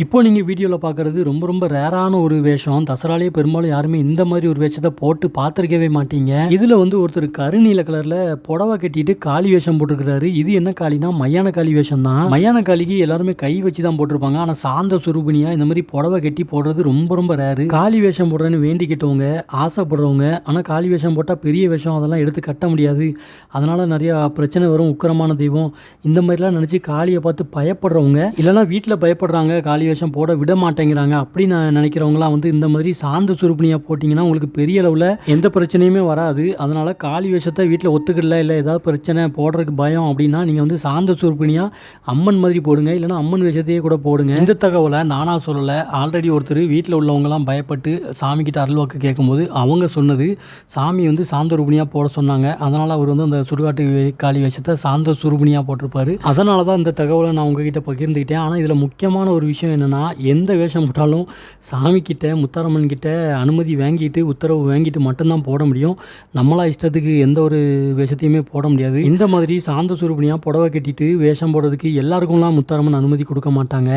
இப்போ நீங்கள் வீடியோவில் பார்க்குறது ரொம்ப ரொம்ப ரேரான ஒரு வேஷம். தசராலேயே பெரும்பாலும் யாருமே இந்த மாதிரி ஒரு வேஷத்தை போட்டு பார்த்துருக்கவே மாட்டீங்க. இதில் வந்து ஒருத்தர் கருநீல கலரில் புடவை கட்டிட்டு காளி வேஷம் போட்டிருக்கிறாரு. இது என்ன காளினா மையான காளி வேஷம் தான் மையான காளிக்கு எல்லாருமே கை வச்சு தான் போட்டிருப்பாங்க. ஆனால் சாந்த சுரூபினியா இந்த மாதிரி புடவை கட்டி போடுறது ரொம்ப ரொம்ப ரேரு. காளி வேஷம் போடுறேன்னு வேண்டிக்கிட்டவங்க ஆசைப்படுறவங்க ஆனால் காளி வேஷம் போட்டால் பெரிய வேஷம் அதெல்லாம் எடுத்து கட்ட முடியாது. அதனால் நிறையா பிரச்சனை வரும். உக்கிரமான தெய்வம். இந்த மாதிரிலாம் நினச்சி காளியை பார்த்து பயப்படுறவங்க இல்லைன்னா வீட்டில் பயப்படுறாங்க காளி வேஷம் போட விட மாட்டேங்கிறாங்க அப்படின்னு நினைக்கிறவங்களாம் வந்து இந்த மாதிரி சாந்த சுருப்பினியாக போட்டிங்கன்னா உங்களுக்கு பெரிய அளவில் எந்த பிரச்சனையுமே வராது. அதனால் காளி வேஷத்தை வீட்டில் ஒத்துக்கிடல இல்லை ஏதாவது பிரச்சனை போடுறதுக்கு பயம் அப்படின்னா நீங்கள் வந்து சாந்த சுருப்பினியாக அம்மன் மாதிரி போடுங்க இல்லைன்னா அம்மன் வேஷத்தையே கூட போடுங்க. இந்த தகவலை நானாக சொல்லலை. ஆல்ரெடி ஒருத்தர் வீட்டில் உள்ளவங்கலாம் பயப்பட்டு சாமிக்கிட்ட அருள்வாக்கு கேட்கும்போது அவங்க சொன்னது. சாமி வந்து சாந்த ரூபினியாக போட சொன்னாங்க. அதனால் அவர் வந்து அந்த சுடுகாட்டு காலி காளி வேஷத்தை சாந்த சுருபினியாக போட்டிருப்பார். அதனால தான் இந்த தகவலை நான் உங்ககிட்ட பகிர்ந்துக்கிட்டேன். ஆனால் இதில் முக்கியமான ஒரு விஷயம் என்னென்னா எந்த வேஷம் போட்டாலும் சாமிக்கிட்ட முத்தாரம்மன் கிட்ட அனுமதி வாங்கிட்டு உத்தரவு வாங்கிட்டு மட்டும்தான் போட முடியும். நம்மளா இஷ்டத்துக்கு எந்த ஒரு வேஷத்தையுமே போட முடியாது. இந்த மாதிரி சாந்த சுரூபணியாக புடவை கட்டிட்டு வேஷம் போடுறதுக்கு எல்லாருக்கும்லாம் முத்தாரம்மன் அனுமதி கொடுக்க மாட்டாங்க.